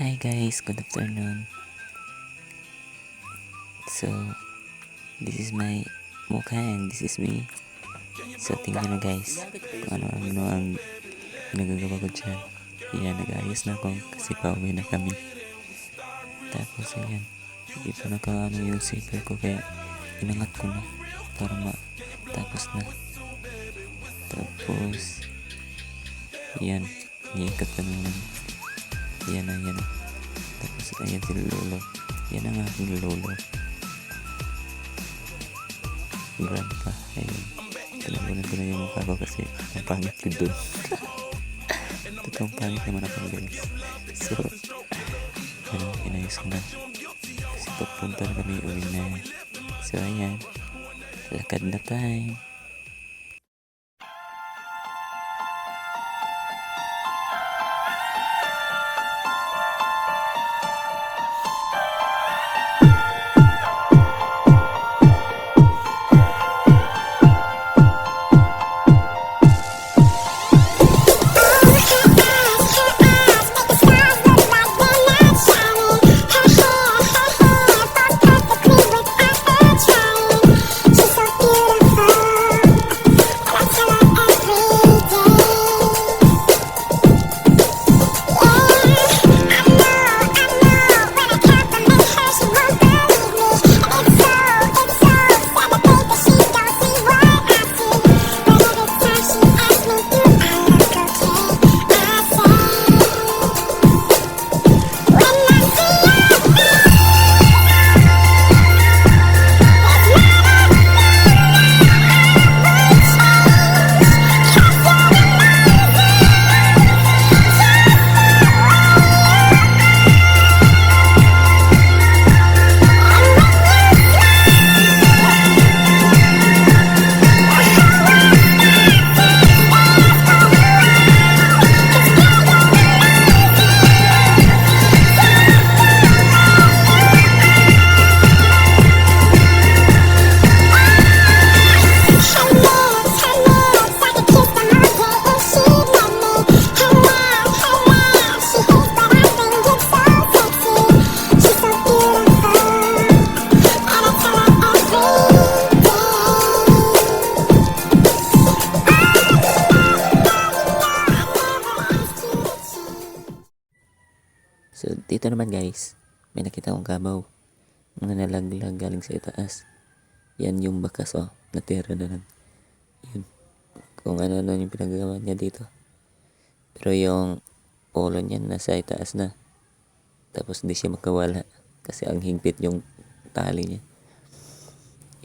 Hi guys, good afternoon. So, this is my mukha and this is me. So, tingnan nyo guys kung ano-ano ang nagagawa ko dyan. Yan, nag-ayos na ako kasi pauwi na kami. Tapos, ayan. Ito na ka ano yung zipper ko kaya inangat ko na para matapos na. Tapos, yan. Iikat ka naman. Yan na, yan na. Tapos, ayan si Lolo. Yan ang aking Lolo. Grandpa. Ayun. Tinabunan ko na yung mukha ko kasi ang pangit ko dun. Totoong pangit naman ako guys. So, ano, inayos ko na. Kasi papunta na kami, uwi na. So, ayan. Lakad na time. Dito naman guys, may nakita akong kabaw. Mga nalaglag galing sa itaas. Yan yung bakas oh, natira na lang. Yun. Kung ano-ano yung pinagagawa niya dito. Pero yung ulo niya nasa itaas na. Tapos hindi siya makawala. Kasi ang hingpit yung tali niya.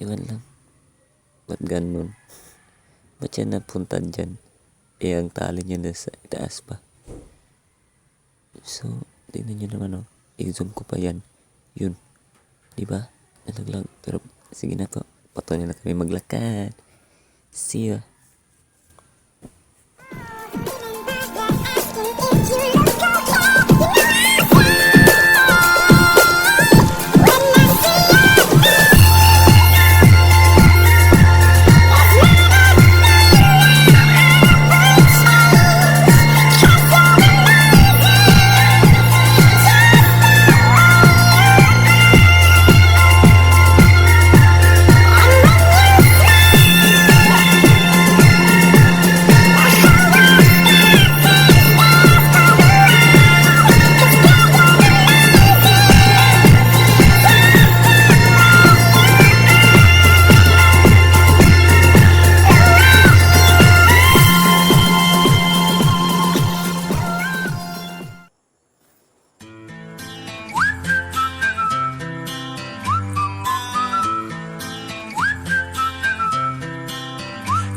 Iwan lang. Ba't ganun? Ba't siya napunta dyan? Eh, ang tali niya nasa itaas pa. So, tingnan nyo naman oh. I-zoom ko pa yan. Yun. Di ba? Nalaglag. Pero, sige na po. Patuloy na kami maglakad. See ya.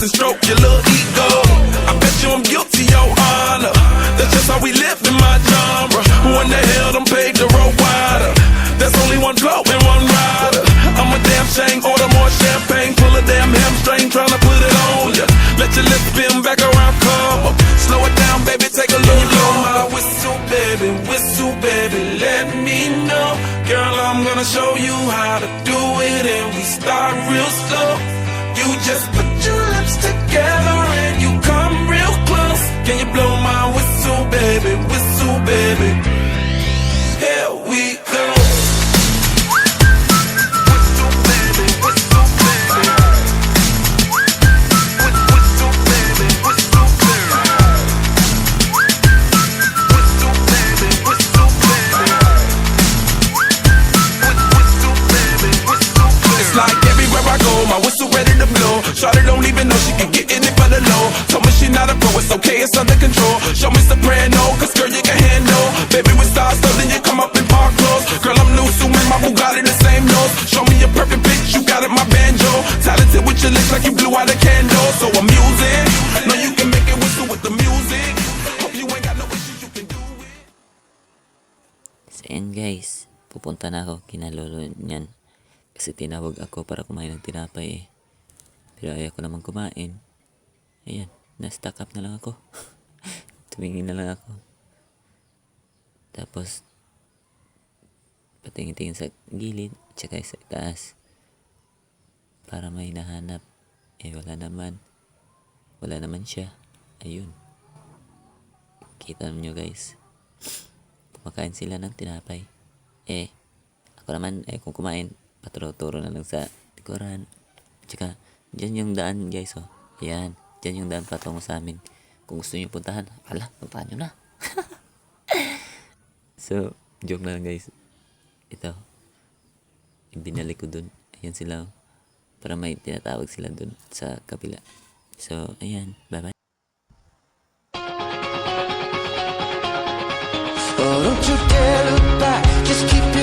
and stroke your little ego. I bet you I'm guilty, your honor. That's just how we live in my genre. Who in the hell done paved the road wider? There's only one blow and one rider. I'm a damn shame, order more champagne, pull a damn hamstring, tryna put it on ya. Let your lips spin back around, come up. Slow it down, baby, take a little blow my whistle, baby, whistle, baby, let me know. Girl, I'm gonna show you how to do it, and we start real slow. You just put lips together and you come real close. Can you blow my whistle, baby, whistle, baby? Here we go. Whistle, baby, whistle, baby. Whistle, baby, whistle, baby. Whistle, baby. It's like everywhere I go, my whistle ready to blow. Shawty don't even not a pro, it's okay, it's under control. Show me soprano, cause girl, you can handle. Baby, we start so then you come up in park clothes. Girl, I'm new, so my Bugatti the same nose. Show me a perfect bitch, you got it, my banjo. Talented with your lips like you blew out a candle. So I'm using, know you can make it whistle with the music. Hope you ain't got no issues, you can do it. So yan guys, pupunta na ako kinalolo niyan. Kasi tinawag ako para kumain ng tinapay eh. Pero ayaw ko naman kumain. Ayan, na-stack up na lang ako. Tumingin na lang ako. Tapos, patingin-tingin sa gilid, tsaka sa taas. Para may nahanap. Eh, wala naman. Wala naman siya. Ayun. Kita nyo guys kumakain sila ng tinapay. Eh, ako naman, eh, kung kumain, paturo-turo na lang sa likuran. Tsaka, dyan yung daan, guys, oh. Ayan, dyan yung daan patungo sa amin. Kung gusto nyo puntahan, ala, puntahan nyo na. so, joke na lang, guys. Ito, ibinalik ko dun. Ayan sila, oh. Para may tinatawag sila dun sa kabila. So, ayan, bye-bye. Don't you dare look back. Just keep your